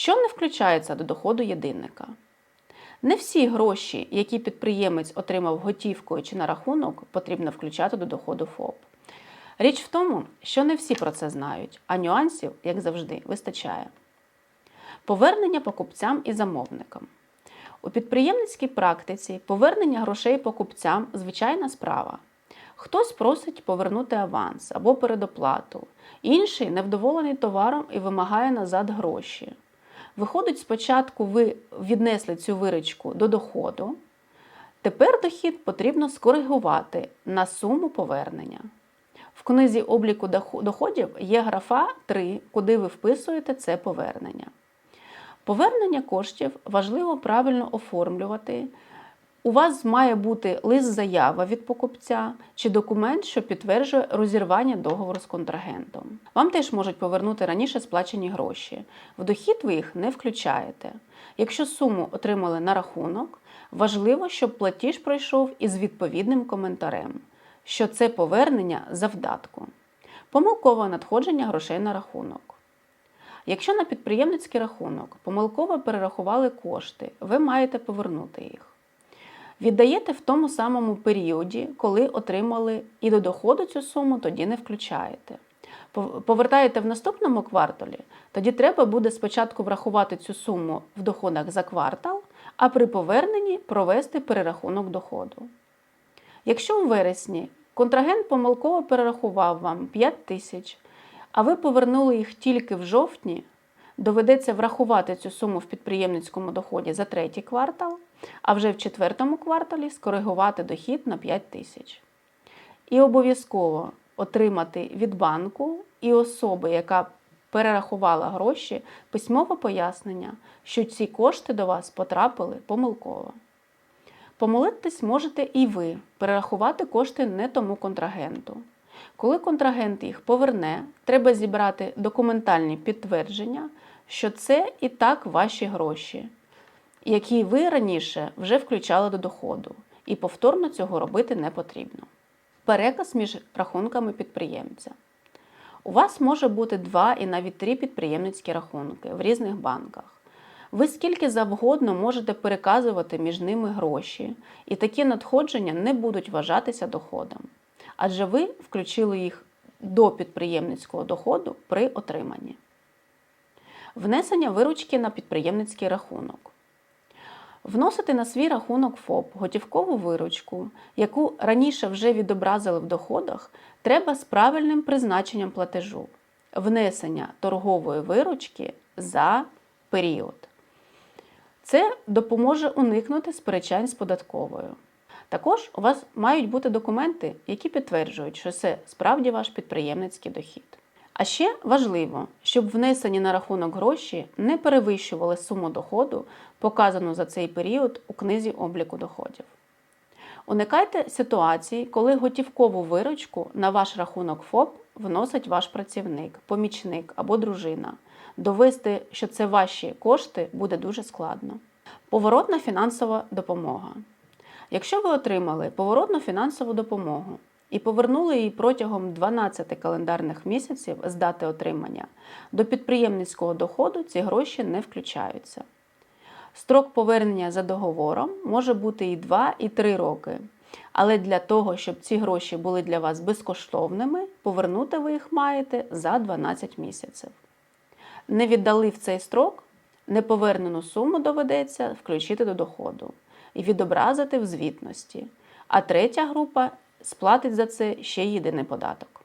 Що не включається до доходу єдинника? Не всі гроші, які підприємець отримав готівкою чи на рахунок, потрібно включати до доходу ФОП. Річ в тому, що не всі про це знають, а нюансів, як завжди, вистачає. Повернення покупцям і замовникам. У підприємницькій практиці повернення грошей покупцям звичайна справа. Хтось просить повернути аванс або передоплату, інший невдоволений товаром і вимагає назад гроші. Виходить, спочатку ви віднесли цю виручку до доходу. Тепер дохід потрібно скоригувати на суму повернення. В книзі обліку доходів є графа 3, куди ви вписуєте це повернення. Повернення коштів важливо правильно оформлювати. У вас має бути лист-заява від покупця чи документ, що підтверджує розірвання договору з контрагентом. Вам теж можуть повернути раніше сплачені гроші. В дохід ви їх не включаєте. Якщо суму отримали на рахунок, важливо, щоб платіж пройшов із відповідним коментарем, що це повернення завдатку. Помилкове надходження грошей на рахунок. Якщо на підприємницький рахунок помилково перерахували кошти, ви маєте повернути їх. Віддаєте в тому самому періоді, коли отримали, і до доходу цю суму тоді не включаєте. Повертаєте в наступному кварталі, тоді треба буде спочатку врахувати цю суму в доходах за квартал, а при поверненні провести перерахунок доходу. Якщо у вересні контрагент помилково перерахував вам 5 тисяч, а ви повернули їх тільки в жовтні, доведеться врахувати цю суму в підприємницькому доході за третій квартал, а вже в четвертому кварталі скоригувати дохід на 5 тисяч. І обов'язково отримати від банку і особи, яка перерахувала гроші, письмове пояснення, що ці кошти до вас потрапили помилково. Помолитись можете і ви, перерахувати кошти не тому контрагенту. Коли контрагент їх поверне, треба зібрати документальні підтвердження, що це і так ваші гроші, які ви раніше вже включали до доходу, і повторно цього робити не потрібно. Переказ між рахунками підприємця. У вас може бути два і навіть три підприємницькі рахунки в різних банках. Ви скільки завгодно можете переказувати між ними гроші, і такі надходження не будуть вважатися доходом. Адже ви включили їх до підприємницького доходу при отриманні. Внесення виручки на підприємницький рахунок. Вносити на свій рахунок ФОП готівкову виручку, яку раніше вже відобразили в доходах, треба з правильним призначенням платежу внесення торгової виручки за період. Це допоможе уникнути сперечань з податковою. Також у вас мають бути документи, які підтверджують, що це справді ваш підприємницький дохід. А ще важливо, щоб внесені на рахунок гроші не перевищували суму доходу, показану за цей період у книзі обліку доходів. Уникайте ситуації, коли готівкову виручку на ваш рахунок ФОП вносить ваш працівник, помічник або дружина. Довести, що це ваші кошти, буде дуже складно. Поворотна фінансова допомога. Якщо ви отримали поворотну фінансову допомогу і повернули її протягом 12 календарних місяців з дати отримання, до підприємницького доходу ці гроші не включаються. Строк повернення за договором може бути і 2, і 3 роки. Але для того, щоб ці гроші були для вас безкоштовними, повернути ви їх маєте за 12 місяців. Не віддали в цей строк, неповернену суму доведеться включити до доходу і відобразити в звітності. А третя група сплатить за це ще єдиний податок.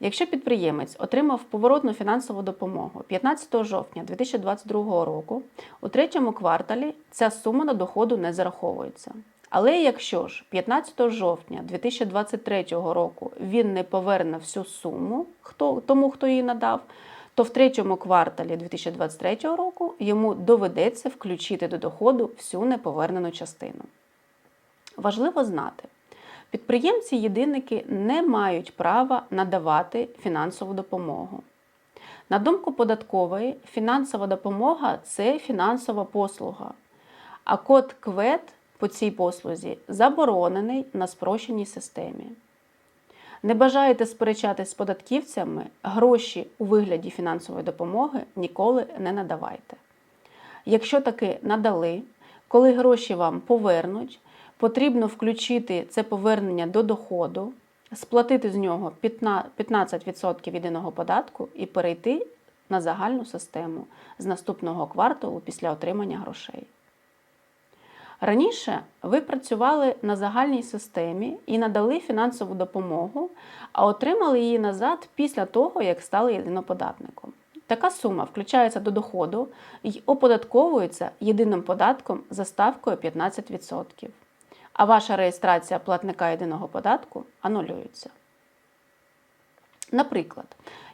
Якщо підприємець отримав поворотну фінансову допомогу 15 жовтня 2022 року, у третьому кварталі ця сума на доходу не зараховується. Але якщо ж 15 жовтня 2023 року він не поверне всю суму хто, тому, хто її надав, то в третьому кварталі 2023 року йому доведеться включити до доходу всю неповернену частину. Важливо знати, підприємці-єдинники не мають права надавати фінансову допомогу. На думку податкової, фінансова допомога це фінансова послуга, а код КВЕД по цій послузі заборонений на спрощеній системі. Не бажаєте сперечатись з податківцями, гроші у вигляді фінансової допомоги ніколи не надавайте. Якщо таки надали, коли гроші вам повернуть, потрібно включити це повернення до доходу, сплатити з нього 15% єдиного податку і перейти на загальну систему з наступного кварталу після отримання грошей. Раніше ви працювали на загальній системі і надали фінансову допомогу, а отримали її назад після того, як стали єдиноподатником. Така сума включається до доходу і оподатковується єдиним податком за ставкою 15%. А ваша реєстрація платника єдиного податку анулюється. Наприклад,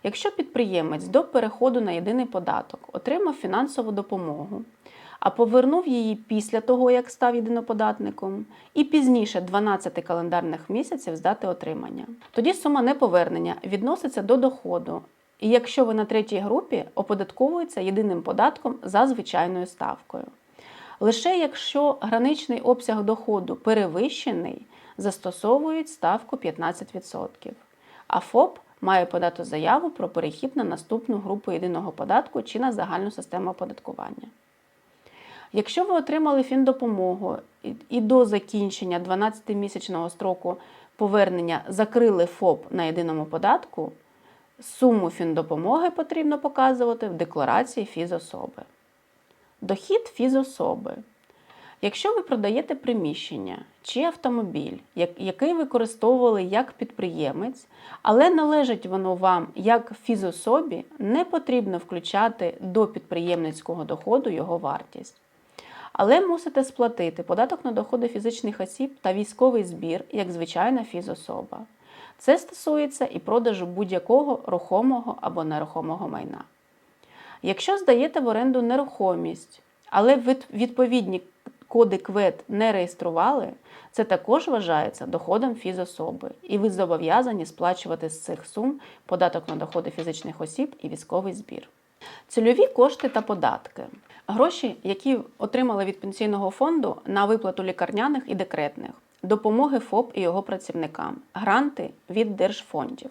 якщо підприємець до переходу на єдиний податок отримав фінансову допомогу, а повернув її після того, як став єдиноподатником, і пізніше 12 календарних місяців з дати отримання. Тоді сума неповернення відноситься до доходу, і якщо ви на третій групі, оподатковується єдиним податком за звичайною ставкою. Лише якщо граничний обсяг доходу перевищений, застосовують ставку 15%. А ФОП має подати заяву про перехід на наступну групу єдиного податку чи на загальну систему оподаткування. Якщо ви отримали фіндопомогу і до закінчення 12-місячного строку повернення закрили ФОП на єдиному податку, суму фіндопомоги потрібно показувати в декларації фізособи. Дохід фізособи. Якщо ви продаєте приміщення чи автомобіль, який використовували як підприємець, але належить воно вам як фізособі, не потрібно включати до підприємницького доходу його вартість. Але мусите сплатити податок на доходи фізичних осіб та військовий збір як звичайна фізособа. Це стосується і продажу будь-якого рухомого або нерухомого майна. Якщо здаєте в оренду нерухомість, але відповідні коди КВЕД не реєстрували, це також вважається доходом фізособи, і ви зобов'язані сплачувати з цих сум податок на доходи фізичних осіб і військовий збір. Цільові кошти та податки. Гроші, які отримали від пенсійного фонду на виплату лікарняних і декретних, допомоги ФОП і його працівникам, гранти від держфондів.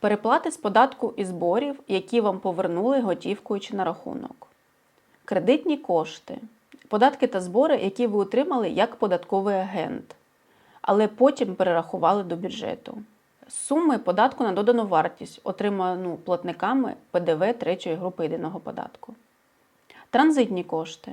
Переплати з податку і зборів, які вам повернули готівкою чи на рахунок. Кредитні кошти, податки та збори, які ви отримали як податковий агент, але потім перерахували до бюджету. Суми податку на додану вартість, отриману платниками ПДВ третьої групи єдиного податку. Транзитні кошти.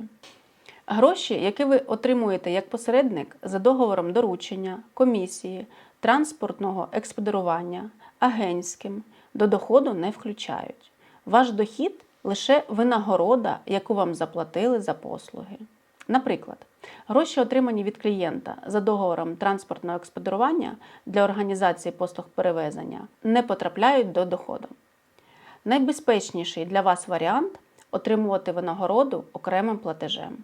Гроші, які ви отримуєте як посередник за договором доручення, комісії, транспортного експедирування, агентським, до доходу не включають. Ваш дохід лише винагорода, яку вам заплатили за послуги. Наприклад, гроші, отримані від клієнта за договором транспортного експедирування для організації послуг перевезення, не потрапляють до доходу. Найбезпечніший для вас варіант отримувати винагороду окремим платежем.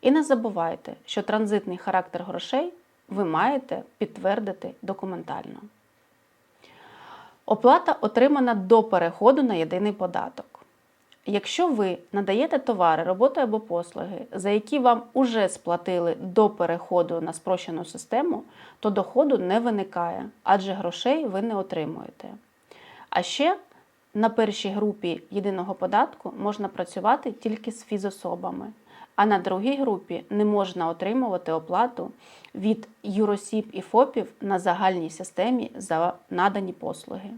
І не забувайте, що транзитний характер грошей ви маєте підтвердити документально. Оплата отримана до переходу на єдиний податок. Якщо ви надаєте товари, роботи або послуги, за які вам уже сплатили до переходу на спрощену систему, то доходу не виникає, адже грошей ви не отримуєте. А ще на першій групі єдиного податку можна працювати тільки з фізособами, а на другій групі не можна отримувати оплату від юросіб і ФОПів на загальній системі за надані послуги.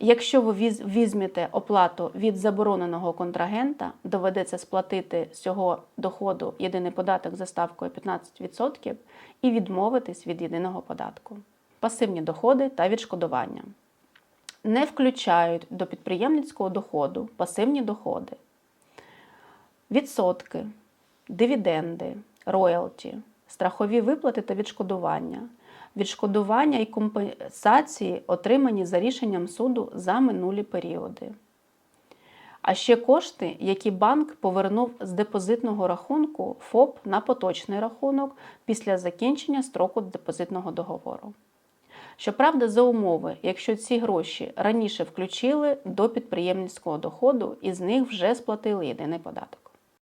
Якщо ви візьмете оплату від забороненого контрагента, доведеться сплатити з цього доходу єдиний податок за ставкою 15% і відмовитись від єдиного податку. Пасивні доходи та відшкодування. Не включають до підприємницького доходу пасивні доходи, відсотки, дивіденди, роялті, страхові виплати та відшкодування відшкодування і компенсації, отримані за рішенням суду за минулі періоди. А ще кошти, які банк повернув з депозитного рахунку ФОП на поточний рахунок після закінчення строку депозитного договору. Щоправда, за умови, якщо ці гроші раніше включили до підприємницького доходу і з них вже сплатили єдиний податок.